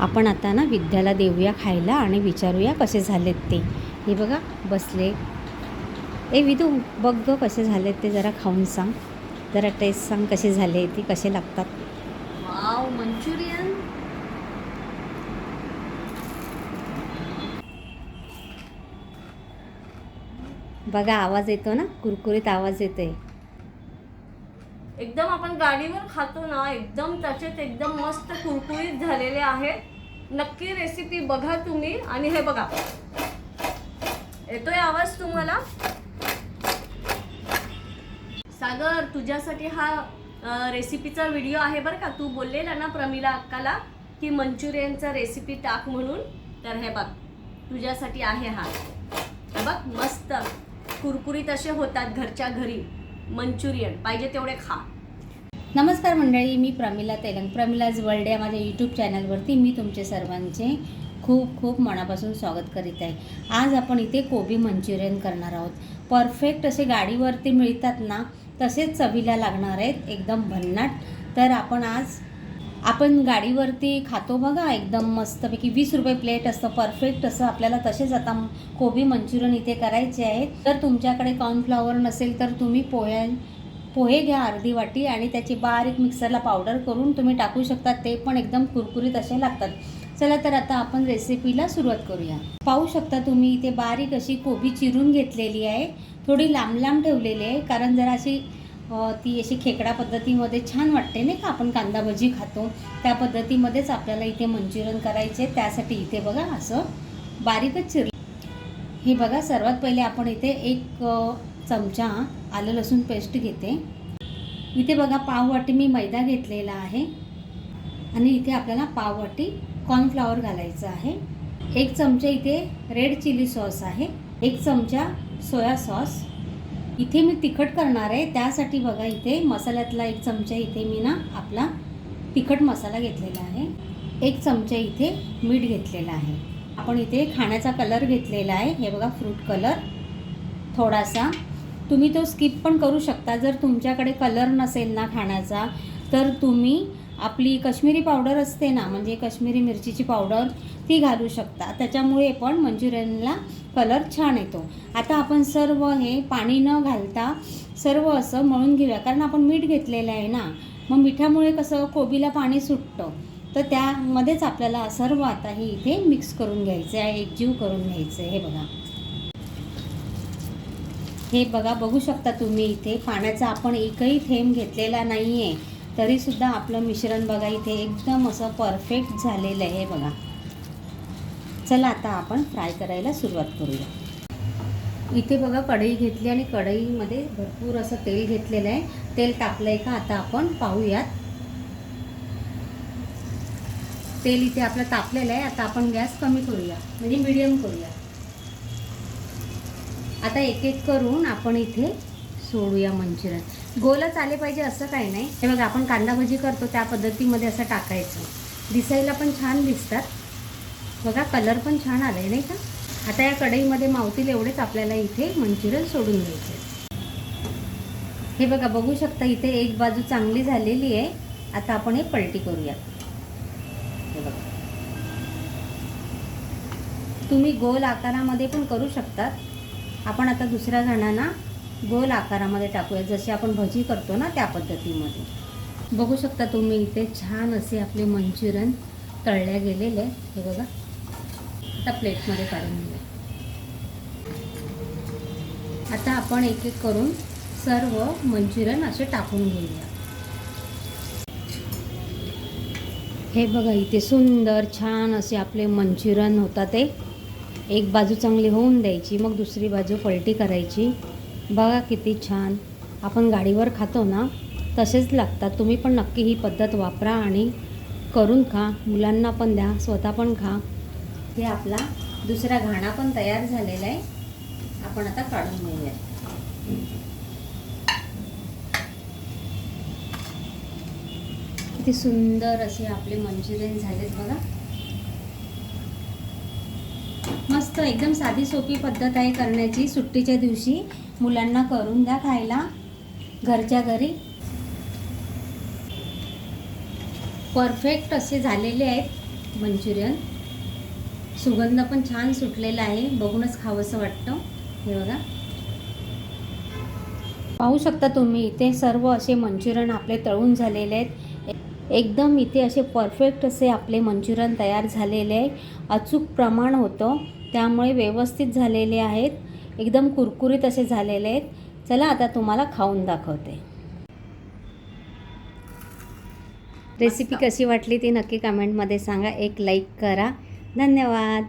आपण आता ना विद्याला देऊया खायला आणि विचारूया कसे झालेत ते. हे बघा बसले. ए विदू बघ ग कसे झालेत ते जरा खाऊन सांग. जरा टेस्ट सांग कसे झाले ती कसे लागतात. Wow Manchurian. बघा आवाज येतो ना कुरकुरीत आवाज येतोय. एकदम आपण गाडीवर खातो ना एकदम त्याच्यात एकदम मस्त कुरकुरीत झालेले आहेत. नक्की रेसिपी बघा तुम्ही आणि हे बघा. येतोय आवाज तुम्हाला? सागर तुझ्यासाठी हा रेसिपीचा व्हिडिओ आहे बरं का. तू बोललेला ना प्रमिला अक्काला की मंचुरियनचा रेसिपी टाक म्हणून. तर हे बघ तुझ्यासाठी आहे हा बघ मस्त. कुरकुरीत असे होतात घरच्या घरी. मंचुरियन पाहिजे तेवढे खा. नमस्कार मंडळी मी प्रमिला तेलंग. प्रमिलाज वर्ल्ड या माझ्या यूट्यूब चॅनलवरती मी तुमचे सर्वांचे खूप खूप मनापासून स्वागत करीत आहे. आज आपण इथे कोबी मंचुरियन करणार आहोत. परफेक्ट असे गाडीवरती मिळतात ना तसेच चवीला लागणार आहेत एकदम भन्नाट. तर आपण आज आपण गाडीवरती खातो बघा एकदम मस्तपैकी वीस रुपये प्लेट असतं परफेक्ट असं आपल्याला तसेच आता कोबी मंचुरियन इथे करायचे आहेत. तर तुमच्याकडे कॉर्नफ्लॉवर नसेल तर तुम्ही पोह्या पोहे घ्या अर्धी वाटी आणि त्याची बारीक मिक्सरला पावडर करून तुम्ही टाकू शकता. ते पण एकदम कुरकुरीत असे लागतात. चला तर आता आपण रेसिपीला सुरुवात करूया. पाहू शकता तुम्ही इथे बारीक अशी कोबी चिरून घेतलेली आहे. थोडी लांब लांब ठेवलेली आहे. कारण जरा अशी ती अशी खेकडा पद्धतीमध्ये छान वाटते नाही का? आपण कांदा भजी खातो. त्या पद्धतीमध्येच आपल्याला इथे मंचुरियन करायचे. त्यासाठी इथे बघा असं बारीकच चिर हे बघा सर्वात पहिले आपण इथे एक चमचा आलं लसूण पेस्ट घेते. इथे बघा पाववाटी मी मैदा घेतलेला आहे. आणि इथे आपल्याला पाववाटी कॉर्नफ्लॉवर घालायचं आहे. एक चमचा इथे रेड चिली सॉस आहे. एक चमचा सोया सॉस इथे मी तिखट करणार आहे. त्यासाठी बघा इथे मसाल्यातला एक चमचा इथे मी ना आपला तिखट मसाला घेतलेला आहे. एक चमचा इथे मीठ घेतलेला आहे. आपण इथे खाण्याचा कलर घेतलेला आहे. हे बघा फ्रूट कलर थोडासा तुम्ही तो स्किप पण करू शकता. जर तुमच्याकडे कलर नसेल ना खाण्याचा तर तुम्ही आपली कश्मीरी पावडर असते ना म्हणजे कश्मीरी मिरचीची पावडर ती घालू शकता. त्याच्यामुळे पण मंचुरियनला कलर छान येतो. आता आपण सर्व हे पाणी न घालता सर्व असं मळून घेऊया. कारण आपण मीठ घेतलेलं आहे ना मग मिठामुळे कसं कोबीला पाणी सुटतं. तर त्यामध्येच आपल्याला सर्व आता हे इथे मिक्स करून घ्यायचं आहे एकजीव करून घ्यायचं आहे हे बघा. हे बघा बघू शकता तुम्ही इथे. पाण्याचा आपण एकही थेंब घेतलेला नाही आहे तरीसुद्धा आपलं मिश्रण बघा इथे एकदम असं परफेक्ट झालेलं आहे हे बघा. चला आता आपण फ्राय करायला सुरुवात करूया. इथे बघा कढई घेतली आणि कढईमध्ये भरपूर असं तेल घेतलेलं आहे. तेल टाकलं आहे का आता आपण पाहूयात. तेल इथे आपलं तापलेलं आहे. आता आपण गॅस कमी करूया. म्हणजे मिडियम करूया. आता एक एक करून आपण इथे सोडूया मंचुरियन. गोलच आले पाहिजे असं काही नाही. हे बघा आपण कांदा भजी करतो त्या पद्धतीमध्ये असं टाकायचं. दिसायला पण छान दिसतात. बघा कलर पण छान आलाय नाही का? आता या कढईमध्ये मावतील एवढेच आपल्याला इथे मंचुरियन सोडून घ्यायचे हे बघा बघू शकता इथे एक बाजू चांगली झालेली आहे. आता आपण हे पलटी करूया. हे बघा. तुम्ही गोल आकारामध्ये पण करू शकतात. आपण आता दुसऱ्या जणांना गोल आकारामध्ये टाकूया. जशी आपण भजी करतो ना त्या पद्धतीमध्ये. बघू शकता तुम्ही इथे छान असे आपले मंचुरियन तळल्या गेलेले हे बघा. आता प्लेटमध्ये काढून घेऊया. आता आपण एक एक करून सर्व मंचुरियन असे टाकून घेऊया. हे बघा इथे सुंदर छान असे आपले मंचुरियन होता ते. एक बाजू चांगली होऊन द्यायची मग दुसरी बाजू पलटी करायची. बघा किती छान. आपण गाडीवर खातो ना तसेच लागतात. तुम्ही पण नक्की ही पद्धत वापरा आणि करून खा. मुलांना पण द्या स्वतः पण खा. हे आपला दुसरा घाणा पण तयार झालेला आहे. आपण आता काढून घेऊया. किती सुंदर असे आपले मंचुरियन झालेत बघा. मस्त एकदम साधी सोपी पद्धत आहे करण्याची. सुट्टीच्या दिवशी मुलांना करून द्या खायला. घरच्या घरी. परफेक्ट असे झालेले आहेत मंचुरियन. सुगंध पण छान सुटलेला आहे. बघूनच खावंसं वाटतं. हे बघा. पाहू शकता तुम्ही इथे सर्व असे मंचुरियन आपले तळून झालेले आहेत. एकदम इथे असे परफेक्ट असे आपले मंचुरियन तयार झालेले आहे. अचूक प्रमाण होतं. त्यामुळे व्यवस्थित झालेले आहेत. एकदम कुरकुरीत असे झालेले आहेत. चला आता तुम्हाला खाऊन दाखवते. रेसिपी कशी वाटली ती नक्की कमेंटमध्ये सांगा. एक लाईक करा. धन्यवाद.